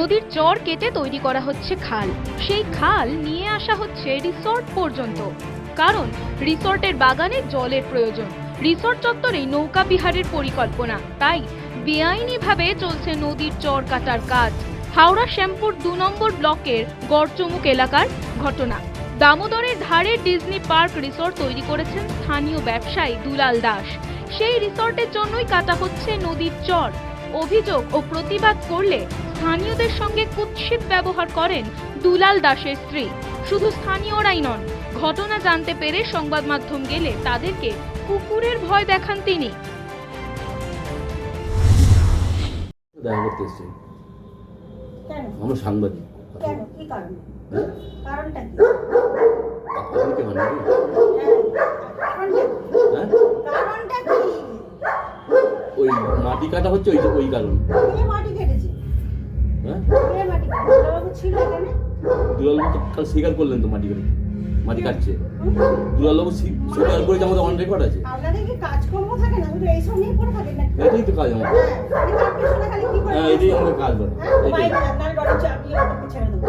নদীর চর কেটে তৈরি করা হচ্ছে খাল। সেই খাল নিয়ে আসা হচ্ছে রিসর্ট পর্যন্ত। কারণ, রিসর্টের বাগানে জলের প্রয়োজন। রিসর্ট চত্বরেই নৌকা বিহারের পরিকল্পনা। তাই, বেআইনিভাবে চলছে নদীর চর কাটার কাজ। হাওড়া শ্যামপুর দু নম্বর ব্লকের গড়চমুক এলাকার ঘটনা। দামোদরের ধারে ডিজনি পার্ক রিসর্ট তৈরি করেছেন স্থানীয় ব্যবসায়ী দুলাল দাস। সেই রিসর্টের জন্যই কাটা হচ্ছে নদীর চর। অভিযোগ ও প্রতিবাদ করলে স্থানীয়দের সঙ্গে কুৎসিত ব্যবহার করেন দুলাল দাসের স্ত্রী। শুধু স্থানীয়রাই নন ঘটনা জানতে পেরে সংবাদ মাধ্যম গেলে তাদেরকে কুকুরের ভয় দেখান তিনি। দেখা করতে এসছি। আমরা সাংবাদিক কেন? কি কারণ? হ্যাঁ? হ্যাঁ, ওই মাটি কাটা হচ্ছে ওই ওই কারণ। হ্যাঁ? কে মাটি কেটেছে দুলালবাবু কাল স্বীকার করলেন তো মাটি মাটি? দুলালবাবু স্বীকার করেছে আমাদের অন রেকর্ড আছে। কি এটাই তো কাজ আমার হ্যাঁ কি করে হ্যাঁ এটাই আমাদের কাজ হ্যাঁ এটাই। বাইরে আপনার ঘরে চাকরি ওটা পিছনে দেবো।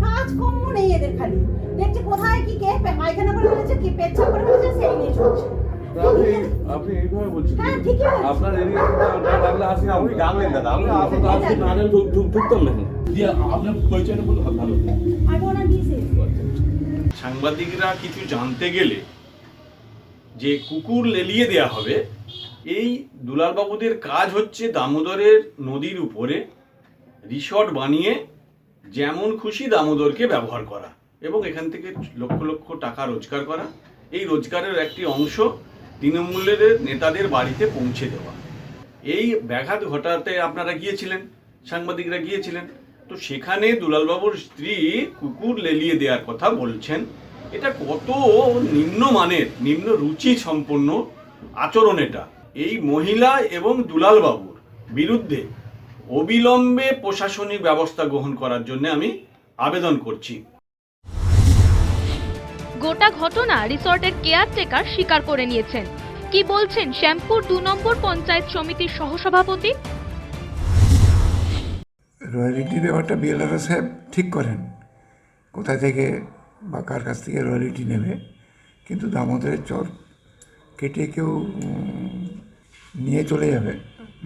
জোটে নেই এদের খালি। দেখছি কোথায় কি কে পায়খানা করে ফেলেছে কি পেচ্ছাপ করে ফেলেছে সেই নিয়ে চলছে। আপনি আপনি এইভাবে বলছেন হ্যাঁ, ঠিকই বলছি। আপনার এরিয়া ডাকলে আসি আপনি জানলেন দাদা আপনি আপনি আপনি না জানলে ঢুক- ঢুক- ঢুকতাম না দিয়ে আপনার পরিচয়টা বললে ভালো আমি ওনার মিসেস সাংবাদিকরা কিছু জানতে গেলে যে কুকুর লেলিয়ে দেয়া হবে এই দুলালবাবুদের কাজ হচ্ছে দামোদরের নদীর উপরে রিসর্ট বানিয়ে যেমন খুশি দামোদরকে ব্যবহার করা এবং এখান থেকে লক্ষ লক্ষ টাকা রোজগার করা, এই রোজগারের একটি অংশ তৃণমূলের নেতাদের বাড়িতে পৌঁছে দেওয়া। এই ব্যাঘাত ঘটাতে আপনারা গিয়েছিলেন, সাংবাদিকরা গিয়েছিলেন। তো সেখানে দুলালবাবুর স্ত্রী কুকুর লেলিয়ে দেওয়ার কথা বলছেন। এটা কত নিম্নমানের নিম্ন রুচি সম্পন্ন আচরণ এটা। এই মহিলা এবং দুলালবাবুর বিরুদ্ধে অবিলম্বে প্রশাসনিক ব্যবস্থা গ্রহণ করার জন্য আমি আবেদন করছি। গোটা ঘটনা রিসর্টের কেয়ারটেকার স্বীকার করে নিয়েছেন। কি বলছেন শ্যামপুর দু নম্বর পঞ্চায়েত সমিতির সহসভাপতি? রয়্যালিটি ব্যাপারটা বিএলআরও সাহেব ঠিক করেন। কোথা থেকে বা কার কাছ থেকে রয়্যালিটি নেবে? কিন্তু দামোদরের চর কেটে কেউ নিয়ে চলে যাবে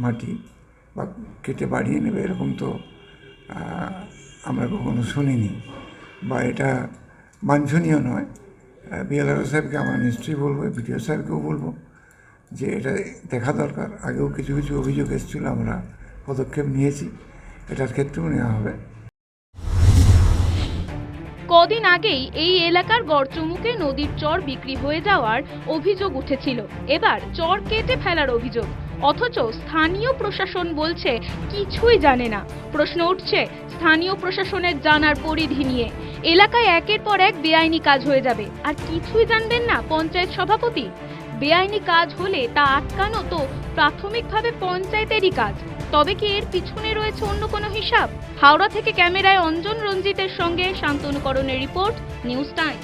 মাটি। বা কেটে বাড়িয়ে নেবে, এরকম তো আমরা কখনো শুনিনি। বা এটা বাঞ্ছনীয় নয়। বিএলআরও সাহেবকে আমরা নিশ্চয়ই বলব, বিডিও সাহেবকেও বলব যে এটা দেখা দরকার। আগেও কিছু কিছু অভিযোগ এসেছিল, আমরা পদক্ষেপ নিয়েছি, এটার ক্ষেত্রেও নেওয়া হবে। কদিন আগেই এই এলাকার গড়চমুকে নদীর চর বিক্রি হয়ে যাওয়ার অভিযোগ উঠেছিল। এবার চর কেটে ফেলার অভিযোগ। অথচ স্থানীয় প্রশাসন বলছে কিছুই জানে না। প্রশ্ন উঠছে, স্থানীয় প্রশাসনের জানার পরিধি নিয়ে। এলাকায় একের পর এক বেআইনি কাজ হয়ে যাবে। আর কিছুই জানবেন না পঞ্চায়েত সভাপতি? বেআইনি কাজ হলে তা আটকানো তো প্রাথমিকভাবে পঞ্চায়েতেরই কাজ। তবে কি এর পিছনে রয়েছে অন্য কোনো হিসাব? হাওড়া থেকে ক্যামেরায় অঞ্জন রঞ্জিতের সঙ্গে শান্তনুকরণের রিপোর্ট, নিউজ টাইম।